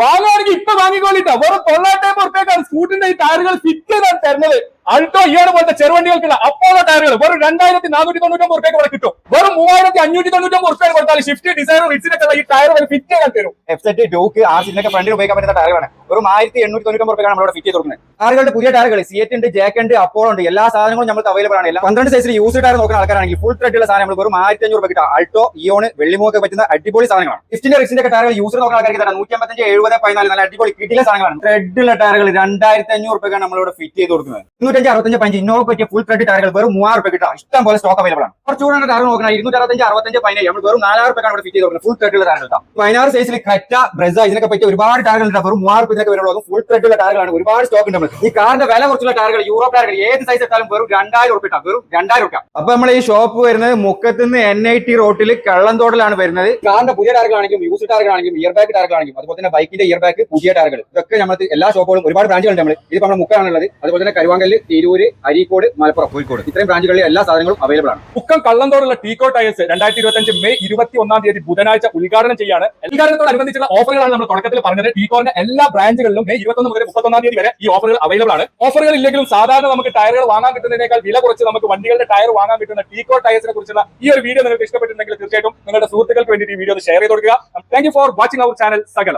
വാങ്ങുവാണെങ്കിൽ ഇപ്പൊ വാങ്ങിക്കോളിട്ടോ. വെറും തൊള്ളായിരത്തി ഉറുപ്പ്യക്കാണ് സ്കൂട്ടിന്റെ ഈ ടയറുകൾ ഫിറ്റ് ചെയ്താണ് തരുന്നത്. അൾട്ടോ ഇയാണ് പോലത്തെ ചെറുവണ്ടികൾക്കുള്ള അപ്പോളോ ടയറുകൾ വെറും രണ്ടായിരത്തി നാനൂറ്റി തൊണ്ണൂറ്റൊമ്പത് ഉറുപ്പ്യക്ക് ഇവിടെ കിട്ടും. വെറും മൂവായിരത്തി അഞ്ഞൂറ്റി തൊണ്ണൂറ്റൊമ്പത് ഉറുപ്പ്യ കൊടുത്താൽ ഷിഫ്റ്റ് ഡിസൈനർ ഈ ടയർ ഫിറ്റ് ചെയ്യാൻ തരും. എഫ് സെറ്റ് ഡോക്ക് ആർ സിനൊക്കെ ഫ്രണ്ടിൽ ഉപയോഗിക്കാൻ പറ്റുന്ന ടയറുകളാണ് വെറും ആയിരത്തി എണ്ണൂറ്റി തൊണ്ണൂറ്റി ഒമ്പത് നമ്മളിവിടെ ഫിറ്റ് ചെയ്ത് കൊടുക്കുന്നത്. കാറുകളുടെ പുതിയ ടയറുകൾ സിയറ്റ് ഉണ്ട് ജാക്ക് ഉണ്ട് അപ്പോളോ ഉണ്ട് എല്ലാ സാധനങ്ങളും നമുക്ക് അവൈലബിൾ ആണ്. പന്ത്രണ്ട് സൈസിൽ യൂസ് ടയർ നോക്കുന്ന ആൾക്കാരാണെങ്കിൽ ഫുൾ ത്രെഡുള്ള സാധനം നമ്മൾ വെറും ആയിരത്തി അഞ്ഞൂറ് രൂപ കിട്ടുക അൾട്ടോ ഇയോണ് വെള്ളിമൂക്ക് പറ്റുന്ന അടിപൊളി സാധനങ്ങളാണ്. ഫിഫ്റ്റിന്റെ റിക്സിന്റെ ടയറുകൾ യൂസ് നോക്കുന്ന ആൾക്കാർക്ക് തന്നെ നൂറ്റി അമ്പത്തഞ്ച് എഴുപത് പതിനാല് നല്ല അടിപൊളി കിട്ടിയ സാധനങ്ങളാണ്. ത്രെഡുള്ള ടയറുകൾ രണ്ടായിരത്തി അഞ്ഞൂറ് രൂപയ്ക്കാണ് നമ്മളിവിടെ ഫിറ്റ് ചെയ്ത് കൊടുക്കുന്നത്. ഇരുന്നൂറ്റഞ്ച് അറുപത്തഞ്ച് പഞ്ച് ഇന്നോവ പറ്റിയ ഫുൾ ത്രെഡ് ടയറുകൾ വെറും മൂവായിരം രൂപ കിട്ടുക ഇഷ്ടം പോലെ സ്റ്റോക്ക് അവൈലബിൾ ആണ്. കുറച്ചുകൂടെ ടയർ നോക്കണം. ഇരുന്നൂറ്റി അറുപത്തഞ്ച് അറുപത്തഞ്ച് പതിനേഴ് നമ്മൾ വെറും നാലായിരം ഇവിടെ ഫിറ്റ് ചെയ്ത് കൊടുക്കുന്നത്. ഫുൾ ത്രെഡുള്ള ടയറുകൾ കേട്ടോ. പതിനാറ് സൈസിൽ ക്രറ്റ ബ്രസ ഇതിനൊക്കെ പറ്റിയ ഒരുപാട് ടയറുകൾ വെറും മൂവായിരം രൂപയ്ക്ക് വരുള്ളൂ ഫുൾ ത്രെഡുള്ള ടയറുകളാണ് ഒരുപാട് സ്റ്റോക്ക് ഉണ്ട് നമ്മൾ ഈ കാറിന്റെ വില കുറച്ചുള്ള ടയറുകൾ യൂറോപ്പ് ടയറുകൾ ഏത് സൈസ് എത്താലും വെറും രണ്ടായിരം രൂപ കിട്ടാം വെറും രണ്ടായിരം രൂപ അപ്പൊ നമ്മൾ ഈ ഷോപ്പ് വരുന്നത് മുക്കത്ത് നിന്ന് എൻ ഐ ടി റോട്ടിൽ കള്ളന്തോടിലാണ് വരുന്നത്. കാറിന്റെ പുതിയ ടയറുകളാണെങ്കിലും യൂസ് ടയറുകളാണെങ്കിലും ഇയർ ബാഗ് ടയറുകളാണെങ്കിലും അതുപോലെ തന്നെ ബൈക്കിന്റെ ഇയർ ബാക്ക് പുതിയ ടാറുകൾ ഇതൊക്കെ നമ്മൾ എല്ലാ ഷോപ്പുകളും ഒരുപാട് ബ്രാഞ്ചുകളുണ്ട് നമ്മൾ ഇത് നമ്മൾ മുക്കാണുള്ളത് അതുപോലെ തന്നെ കരുവാങ്കൽ തിരൂര് അരീക്കോട് മലപ്പുറം. കോഴിക്കോട്. ഇത്രയും ബ്രാഞ്ചുകളിൽ എല്ലാ സാധനങ്ങളും അവൈലബിൾ ആണ്. മുക്കം കള്ളന്തോടുള്ള ടീക്കോ ടയേഴ്സ് രണ്ടായിരത്തി ഇരുപത്തി അഞ്ച് മെയ് ഇരുപത്തി ഒന്നാം തീയതി ബുധനാഴ്ച ഉദ്ഘാടനം ചെയ്യാണ്. ഉദ്ഘാടനത്തോടനുബന്ധിച്ചുള്ള ഓഫറുകളാണ് നമ്മൾ തുടക്കത്തിൽ പറഞ്ഞത്. ടീക്കോറിന്റെ എല്ലാ ബ്രാഞ്ചുകളിലും മെയ് ഇരുപത്തൊന്ന് മുതൽ മുപ്പത്തൊന്നാം തീയതി വരെ ഈ ഓഫറുകൾ അവൈലബിൾ ആണ്. ഓഫറുകൾ ഇല്ലെങ്കിലും സാധാരണ നമുക്ക് ടയറുകൾ വാങ്ങാൻ കിട്ടുന്നതിനേക്കാൾ വില കുറച്ച് നമുക്ക് വണ്ടികളുടെ ടയർ വാങ്ങാൻ കിട്ടുന്ന ടീക്കോ ടയേഴ്സിനെ കുറിച്ചുള്ള ഈ ഒരു വീഡിയോ നിങ്ങൾക്ക് ഇഷ്ടപ്പെട്ടിട്ടുണ്ടെങ്കിൽ തീർച്ചയായിട്ടും നിങ്ങളുടെ സുഹൃത്തുക്കൾക്ക് വേണ്ടി ഈ വീഡിയോ ഷെയർ ചെയ്ത് കൊടുക്കുക. Thank for watching our channel സകലം